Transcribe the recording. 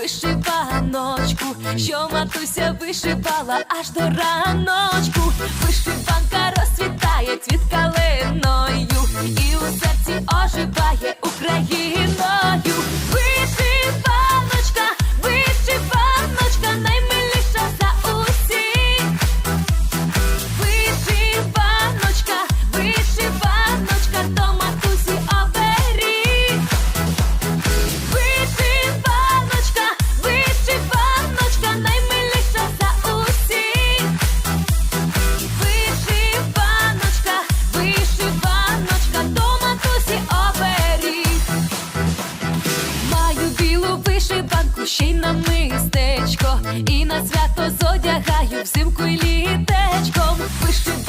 вишиваночку, що матуся вишивала аж до раночку. Вишиванка розцвітає цвіт на мистечко, і на свято зодягаю взимку й літечком. Вишиваночка